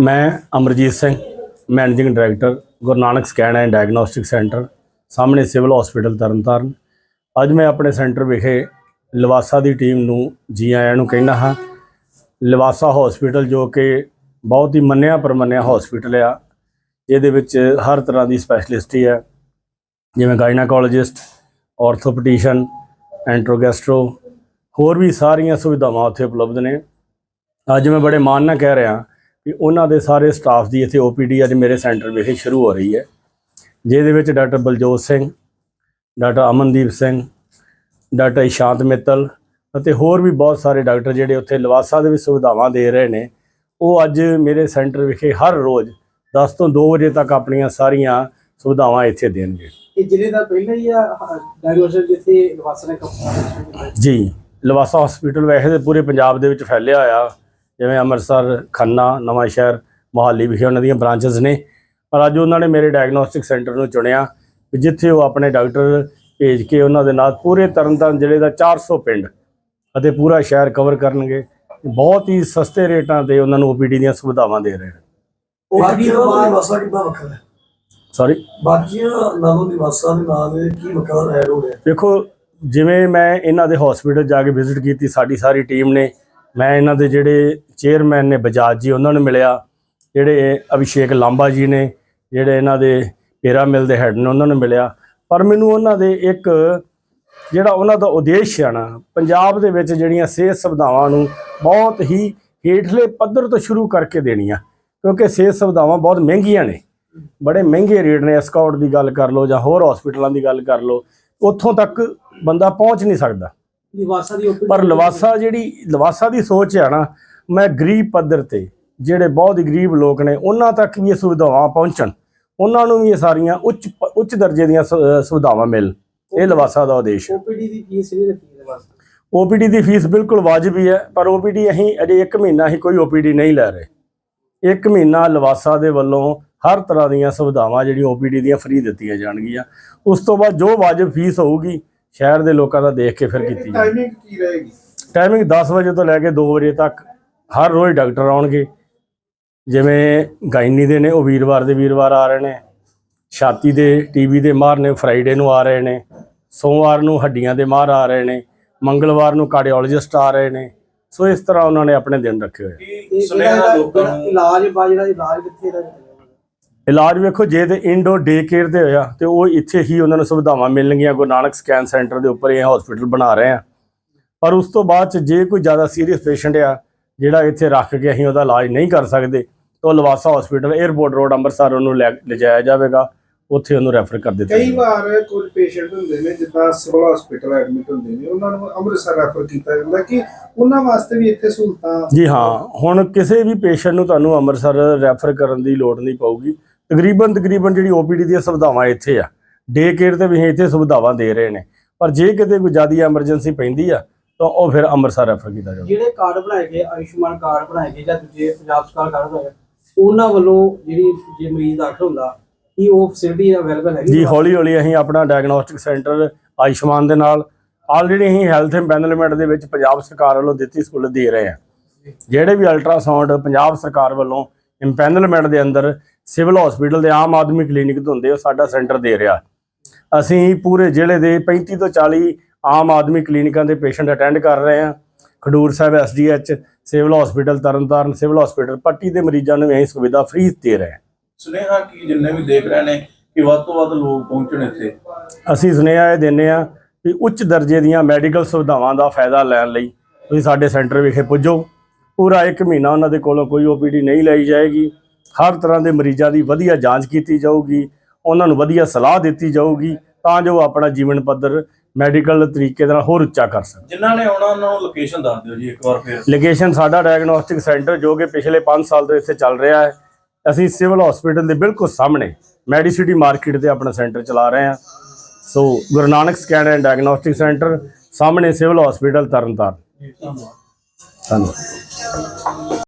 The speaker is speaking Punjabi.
ਮੈਂ Amarjeet Singh, managing director, Guru Nanak scan and diagnostic centre, ਸਾਹਮਣੇ ਸਿਵਲ ਹਸਪੀਟਲ ਤਰਨਤਾਰਨ। ਅੱਜ ਮੈਂ ਆਪਣੇ ਸੈਂਟਰ ਵਿਖੇ ਲਵਾਸਾ ਦੀ ਟੀਮ ਨੂੰ ਜੀ ਆਇਆਂ ਨੂੰ ਕਹਿਣਾ ਹਾਂ। ਲਵਾਸਾ ਹਸਪੀਟਲ ਜੋ ਕਿ ਬਹੁਤ ਹੀ ਮੰਨਿਆ ਪਰਮੰਨਿਆ ਹਸਪੀਟਲ ਆ, ਇਹਦੇ ਵਿੱਚ ਹਰ ਤਰ੍ਹਾਂ ਦੀ ਸਪੈਸ਼ਲਿਸਟੀ ਹੈ ਜਿਵੇਂ ਗਾਇਨਾਕੋਲੋਜਿਸਟ ਆਰਥੋਪੈਡਿਸ਼ਨ ਐਂਟਰੋਗੈਸਟਰੋ, ਹੋਰ ਵੀ ਸਾਰੀਆਂ ਸੁਵਿਧਾਵਾਂ ਉੱਥੇ ਉਪਲਬਧ ਨੇ। ਅੱਜ ਮੈਂ ਬੜੇ ਮਾਣ ਨਾਲ ਕਹਿ ਰਿਹਾ ਕਿ ਉਹਨਾਂ ਦੇ ਸਾਰੇ ਸਟਾਫ ਦੀ ਇੱਥੇ ਓਪੀਡੀ ਅੱਜ ਮੇਰੇ ਸੈਂਟਰ ਵਿਖੇ ਸ਼ੁਰੂ ਹੋ ਰਹੀ ਹੈ। ਜਿਹਦੇ ਵਿੱਚ doctor Baljot Singh doctor Amandeep Singh doctor Ishant Mittal ਅਤੇ ਹੋਰ ਵੀ ਬਹੁਤ ਸਾਰੇ ਡਾਕਟਰ ਜਿਹੜੇ ਉੱਥੇ ਲਵਾਸਾ ਦੇ ਵਿੱਚ ਸੁਵਿਧਾਵਾਂ ਦੇ ਰਹੇ ਨੇ। ਉਹ ਅੱਜ ਮੇਰੇ ਸੈਂਟਰ ਵਿਖੇ ਹਰ ਰੋਜ਼ 10 ਤੋਂ 2 ਵਜੇ ਤੱਕ ਆਪਣੀਆਂ ਸਾਰੀਆਂ ਸੁਵਿਧਾਵਾਂ ਇੱਥੇ ਦੇਣਗੇ। ਇਹ ਜ਼ਿਲ੍ਹੇ ਦਾ ਪਹਿਲਾ ਹੀ ਆ ਡਾਇਗਨੋਸਟਿਕ ਜਿੱਥੇ ਲਵਾਸਾ ਨੇ ਕੰਮ ਜੀ ਲਵਾਸਾ ਹਸਪੀਟਲ ਵੈਸੇ ਪੂਰੇ ਪੰਜਾਬ ਦੇ ਵਿੱਚ ਫੈਲਿਆ ਹੋਇਆ। ਜਿਵੇਂ ਅੰਮ੍ਰਿਤਸਰ ਖੰਨਾ ਨਵਾਂ ਸ਼ਹਿਰ ਮੋਹਾਲੀ ਵਿਖੇ ਉਹਨਾਂ ਦੀਆਂ ਬ੍ਰਾਂਚਸ ਨੇ। ਪਰ ਅੱਜ ਉਹਨਾਂ ਨੇ ਮੇਰੇ ਡਾਇਗਨੋਸਟਿਕ ਸੈਂਟਰ ਨੂੰ ਚੁਣਿਆ ਕਿ ਜਿੱਥੇ ਉਹ ਆਪਣੇ ਡਾਕਟਰ ਭੇਜ ਕੇ ਉਹਨਾਂ ਦੇ ਨਾਲ ਪੂਰੇ ਤਰਨਤਾਰਨ ਜ਼ਿਲ੍ਹੇ ਦਾ 400 ਪਿੰਡ ਅਤੇ ਪੂਰਾ ਸ਼ਹਿਰ ਕਵਰ ਕਰਨਗੇ। ਬਹੁਤ ਹੀ ਸਸਤੇ ਰੇਟਾਂ ਤੇ ਉਹਨਾਂ ਨੂੰ ਓਪੀਡੀ ਦੀਆਂ ਸੁਵਿਧਾਵਾਂ ਦੇ ਰਹੇ ਨੇ। ਨਿਵਾਸਾਂ ਕਿੰਨਾ ਵੱਖਰਾ ਹੈ? ਸੌਰੀ ਬਾਕੀਆਂ ਨਾਲੋਂ ਨਿਵਾਸਾਂ ਦੇ ਨਾਲ ਕੀ ਵੱਖਰਾ ਐਡ ਹੋ ਰਿਹਾ? ਦੇਖੋ ਜਿਵੇਂ ਮੈਂ ਇਹਨਾਂ ਦੇ ਹਸਪੀਟਲ ਜਾ ਕੇ ਵਿਜ਼ਿਟ ਕੀਤੀ ਸਾਡੀ ਸਾਰੀ ਟੀਮ ਨੇ ਮੈਂ ਇਹਨਾਂ ਦੇ ਜਿਹੜੇ ਚੇਅਰਮੈਨ ਨੇ ਬਜਾਜ ਜੀ, ਉਹਨਾਂ ਨੂੰ ਮਿਲਿਆ। ਜਿਹੜੇ ਅਭਿਸ਼ੇਕ ਲਾਂਬਾ ਜੀ ਨੇ, ਜਿਹੜੇ ਇਹਨਾਂ ਦੇ ਪੇਰਾ ਮਿਲ ਦੇ ਹੈੱਡ ਨੇ, ਉਹਨਾਂ ਨੂੰ ਮਿਲਿਆ। ਪਰ ਮੈਨੂੰ ਉਹਨਾਂ ਦੇ ਇੱਕ ਜਿਹੜਾ ਉਹਨਾਂ ਦਾ ਉਦੇਸ਼ ਹੈ ਨਾ, ਪੰਜਾਬ ਦੇ ਵਿੱਚ ਜਿਹੜੀਆਂ ਸਿਹਤ ਸੁਵਿਧਾਵਾਂ ਨੂੰ ਬਹੁਤ ਹੀ ਹੇਠਲੇ ਪੱਧਰ ਤੋਂ ਸ਼ੁਰੂ ਕਰਕੇ ਦੇਣੀਆਂ, ਕਿਉਂਕਿ ਸਿਹਤ ਸੁਵਿਧਾਵਾਂ ਬਹੁਤ ਮਹਿੰਗੀਆਂ ਨੇ। ਬੜੇ ਮਹਿੰਗੇ ਰੇਟ ਨੇ ਸਕਾਊਟ ਦੀ ਗੱਲ ਕਰ ਲਓ ਜਾਂ ਹੋਰ ਹਸਪੀਟਲਾਂ ਦੀ ਗੱਲ ਕਰ ਲਓ, ਉੱਥੋਂ ਤੱਕ ਬੰਦਾ ਪਹੁੰਚ ਨਹੀਂ ਸਕਦਾ। ਨਿਵਾਸਾ ਦੀ ਪਰ ਲਵਾਸਾ ਜਿਹੜੀ ਲਵਾਸਾ ਦੀ ਸੋਚ ਹੈ ਨਾ ਮੈਂ ਗਰੀਬ ਪੱਧਰ ਤੇ ਜਿਹੜੇ ਬਹੁਤ ਹੀ ਗਰੀਬ ਲੋਕ ਨੇ ਉਹਨਾਂ ਤੱਕ ਵੀ ਇਹ ਸੁਵਿਧਾਵਾਂ ਪਹੁੰਚਣ। ਉਹਨਾਂ ਨੂੰ ਵੀ ਇਹ ਸਾਰੀਆਂ ਉੱਚ ਉੱਚ ਦਰਜੇ ਦੀਆਂ ਸੁਵਿਧਾਵਾਂ ਮਿਲ। ਇਹ ਲਵਾਸਾ ਦਾ ਉਦੇਸ਼ ਹੈ। ਓਪੀਡੀ ਦੀ ਫੀਸ ਵੀ ਰੱਖੀ ਹੈ ਬਸ ਓਪੀਡੀ ਦੀ ਫੀਸ ਬਿਲਕੁਲ ਵਾਜਬੀ ਹੈ ਪਰ ਓਪੀਡੀ ਅਸੀਂ ਅਜੇ 1 ਮਹੀਨਾ ਹੀ ਕੋਈ ਓਪੀਡੀ ਨਹੀਂ ਲੈ ਰਹੇ। 1 ਮਹੀਨਾ ਲਵਾਸਾ ਦੇ ਵੱਲੋਂ ਹਰ ਤਰ੍ਹਾਂ ਦੀਆਂ ਸੁਵਿਧਾਵਾਂ ਜਿਹੜੀਆਂ ਓਪੀਡੀ ਦੀਆਂ ਫ੍ਰੀ ਦਿੱਤੀਆਂ ਜਾਣਗੀਆਂ। ਉਸ ਤੋਂ ਬਾਅਦ ਜੋ ਵਾਜਬ ਫੀਸ ਹੋਊਗੀ ਸ਼ਹਿਰ ਦੇ ਲੋਕਾਂ ਦਾ ਦੇਖ ਕੇ ਫਿਰ ਕੀਤੀ ਟਾਈਮਿੰਗ ਕੀ ਰਹੇਗੀ? ਟਾਈਮਿੰਗ 10 ਵਜੇ ਤੋਂ ਲੈ ਕੇ 2 ਵਜੇ ਤੱਕ ਹਰ ਰੋਜ਼ ਡਾਕਟਰ ਆਉਣਗੇ। ਜਿਵੇਂ ਗਾਇਨੀ ਦੇ ਨੇ ਉਹ ਵੀਰਵਾਰ ਦੇ ਵੀਰਵਾਰ ਆ ਰਹੇ ਨੇ। ਛਾਤੀ ਦੇ ਟੀਵੀ ਦੇ ਮਾਹਰ ਨੇ ਫਰਾਈਡੇ ਨੂੰ ਆ ਰਹੇ ਨੇ। ਸੋਮਵਾਰ ਨੂੰ ਹੱਡੀਆਂ ਦੇ ਮਾਹਰ ਆ ਰਹੇ ਨੇ। ਮੰਗਲਵਾਰ ਨੂੰ ਕਾਰਡੀਓਲੋਜਿਸਟ ਆ ਰਹੇ ਨੇ। ਸੋ ਇਸ ਤਰ੍ਹਾਂ ਉਹਨਾਂ ਨੇ ਆਪਣੇ ਦਿਨ ਰੱਖੇ ਹੋਏ। ਇਹ ਜਿਹੜਾ ਲੋਕਾਂ ਨੂੰ ਇਲਾਜ ਬਾ ਜਿਹੜਾ ਇਲਾਜ ਕਿੱਥੇ ਦਾ ਇਲਾਜ ਵੇਖੋ ਜੇ ਤੇ ਇੰਡੋ ਡੇ ਕੇਅਰ ਦੇ ਹੋਇਆ ਤੇ ਉਹ ਇੱਥੇ ਹੀ ਉਹਨਾਂ ਨੂੰ ਸੁਵਿਧਾਵਾਂ ਮਿਲਣਗੀਆਂ ਗੁਰੂ ਨਾਨਕ ਸਕੈਨ ਸੈਂਟਰ ਦੇ ਉੱਪਰ ਇਹ ਹਸਪੀਟਲ ਬਣਾ ਰਹੇ ਆ। ਪਰ ਉਸ ਤੋਂ ਬਾਅਦ ਚ ਜੇ ਕੋਈ ਜ਼ਿਆਦਾ ਸੀਰੀਅਸ ਪੇਸ਼ੈਂਟ ਆ ਜਿਹੜਾ ਇੱਥੇ ਰੱਖ ਕੇ ਅਸੀਂ ਉਹਦਾ ਇਲਾਜ ਨਹੀਂ ਕਰ ਸਕਦੇ ਤਾਂ Lavasa hospital airport road Amritsar ਉਹਨੂੰ ਲੈ ਲਿਜਾਇਆ ਜਾਵੇਗਾ ਉੱਥੇ ਉਹਨੂੰ ਰੈਫਰ ਕਰ ਦਿੱਤਾ ਕਈ ਵਾਰ ਕੁਝ ਪੇਸ਼ੈਂਟ ਹੁੰਦੇ ਨੇ ਜਿੱਦਾਂ ਸਿਵਲ ਹਸਪੀਟਲ ਐਡਮਿਟ ਹੁੰਦੇ ਨੇ ਉਹਨਾਂ ਨੂੰ ਅੰਮ੍ਰਿਤਸਰ ਰੈਫਰ ਕੀਤਾ ਜਾਂਦਾ ਕਿ ਉਹਨਾਂ ਵਾਸਤੇ ਵੀ ਇੱਥੇ ਸਹੂਲਤਾਂ ਜੀ ਹਾਂ ਹੁਣ ਕਿਸੇ ਵੀ ਪੇਸ਼ੈਂਟ ਨੂੰ ਤੁਹਾਨੂੰ ਅੰਮ੍ਰਿਤਸਰ ਰੈਫਰ ਕਰਨ ਦੀ ਲੋੜ ਨਹੀਂ ਪਊਗੀ। ਤਕਰੀਬਨ ਤਕਰੀਬਨ ਜਿਹੜੀ ਓਪੀਡੀ ਦੀਆਂ ਸੁਵਿਧਾਵਾਂ ਇੱਥੇ ਆ। ਡੇ ਕੇਅਰ ਤੇ ਵੀ ਇੱਥੇ ਸੁਵਿਧਾਵਾਂ ਦੇ ਰਹੇ ਨੇ। ਪਰ ਜੇ ਕਿਤੇ ਕੋਈ ਜ਼ਿਆਦਾ ਐਮਰਜੈਂਸੀ ਪੈਂਦੀ ਆ ਤਾਂ ਉਹ ਫਿਰ ਅੰਮ੍ਰਿਤਸਰ ਰੈਫਰ ਕੀਤਾ ਜਾਊਗਾ। ਜਿਹੜੇ ਕਾਰਡ ਬਣਾਏ ਗਏ ਆਯੁਸ਼ਮਾਨ ਕਾਰਡ ਬਣਾਏ ਗਏ ਜਾਂ ਦੂਜੇ ਪੰਜਾਬ ਸਰਕਾਰ ਕਾਰਡ ਬਣਾਏ ਉਹਨਾਂ ਵੱਲੋਂ ਜਿਹੜੀ ਜੇ ਮਰੀਜ਼ ਦਾਖਲ ਹੁੰਦਾ ਕੀ ਉਹ ਫੈਸਿਲਿਟੀ ਅਵੇਲੇਬਲ ਹੈਗੀ? ਜੀ ਹੌਲੀ ਹੌਲੀ ਅਸੀਂ ਆਪਣਾ ਡਾਇਗਨੋਸਟਿਕ ਸੈਂਟਰ ਆਯੁਸ਼ਮਾਨ ਦੇ ਨਾਲ ਆਲਰੇਡੀ ਅਸੀਂ ਹੈਲਥ ਐਮਪੈਨਲਮੈਂਟ ਦੇ ਵਿੱਚ ਪੰਜਾਬ ਸਰਕਾਰ ਵੱਲੋਂ ਦਿੱਤੀ ਸਹੂਲਤ ਦੇ ਰਹੇ ਹਾਂ ਜਿਹੜੇ ਵੀ ਅਲਟਰਾਸਾਊਂਡ ਪੰਜਾਬ ਸਰਕਾਰ ਵੱਲੋਂ ਐਮਪੈਨਲਮੈਂਟ ਦੇ ਅੰਦਰ ਸਿਵਲ ਹਸਪੀਟਲ ਦੇ ਆਮ ਆਦਮੀ ਕਲੀਨਿਕ ਤੋਂ ਹੁੰਦੇ ਉਹ ਸਾਡਾ ਸੈਂਟਰ ਦੇ ਰਿਹਾ। ਅਸੀਂ ਪੂਰੇ ਜ਼ਿਲ੍ਹੇ ਦੇ 35 ਤੋਂ 40 ਆਮ ਆਦਮੀ ਕਲੀਨਿਕਾਂ ਦੇ ਪੇਸ਼ੈਂਟ ਅਟੈਂਡ ਕਰ ਰਹੇ ਹਾਂ। Khadoor Sahib SDH civil hospital Tarn Taran civil hospital Patti ਦੇ ਮਰੀਜ਼ਾਂ ਨੂੰ ਅਸੀਂ ਸੁਵਿਧਾ ਫ੍ਰੀ ਦੇ ਰਹੇ ਹਾਂ। ਸੁਨੇਹਾ ਕੀ ਜਿੰਨੇ ਵੀ ਦੇਖ ਰਹੇ ਨੇ ਕਿ ਵੱਧ ਤੋਂ ਵੱਧ ਲੋਕ ਪਹੁੰਚਣ ਇੱਥੇ? ਅਸੀਂ ਸੁਨੇਹਾ ਇਹ ਦਿੰਦੇ ਆ ਕਿ ਉੱਚ ਦਰਜੇ ਦੀਆਂ ਮੈਡੀਕਲ ਸੁਵਿਧਾਵਾਂ ਦਾ ਫਾਇਦਾ ਲੈਣ ਲਈ ਤੁਸੀਂ ਸਾਡੇ ਸੈਂਟਰ ਵਿਖੇ ਪੁੱਜੋ। ਪੂਰਾ 1 ਮਹੀਨਾ ਉਹਨਾਂ ਦੇ ਕੋਲੋਂ ਕੋਈ ਓਪੀਡੀ ਨਹੀਂ ਲਈ ਜਾਏਗੀ। ਹਰ ਤਰ੍ਹਾਂ ਦੇ ਮਰੀਜ਼ਾਂ ਦੀ ਵਧੀਆ ਜਾਂਚ ਕੀਤੀ ਜਾਊਗੀ ਉਹਨਾਂ ਨੂੰ ਵਧੀਆ ਸਲਾਹ ਦਿੱਤੀ ਜਾਊਗੀ ਤਾਂ ਜੋ ਆਪਣਾ ਜੀਵਨ ਪੱਧਰ ਮੈਡੀਕਲ ਤਰੀਕੇ ਦੇ ਨਾਲ ਹੋਰ ਉੱਚਾ ਕਰ ਸਕਣ। ਜਿਨ੍ਹਾਂ ਨੇ ਆਉਣਾ ਉਹਨਾਂ ਨੂੰ ਲੋਕੇਸ਼ਨ ਦੱਸ ਦਿਓ ਜੀ ਇੱਕ ਵਾਰ ਫਿਰ। ਲੋਕੇਸ਼ਨ ਸਾਡਾ ਡਾਇਗਨੋਸਟਿਕ ਸੈਂਟਰ ਜੋ ਕਿ ਪਿਛਲੇ 5 ਸਾਲ ਤੋਂ ਇੱਥੇ ਚੱਲ ਰਿਹਾ ਹੈ। ਅਸੀਂ ਸਿਵਲ ਹਸਪੀਟਲ ਦੇ ਬਿਲਕੁਲ ਸਾਹਮਣੇ ਮੈਡੀਸਿਟੀ ਮਾਰਕੀਟ ਤੇ ਆਪਣਾ ਸੈਂਟਰ ਚਲਾ ਰਹੇ ਹਾਂ। So Guru Nanak scan and diagnostic centre ਸਾਹਮਣੇ ਸਿਵਲ ਹਸਪੀਟਲ ਤਰਨਤਾਰਨ। ਧੰਨਵਾਦ। ਧੰਨਵਾਦ।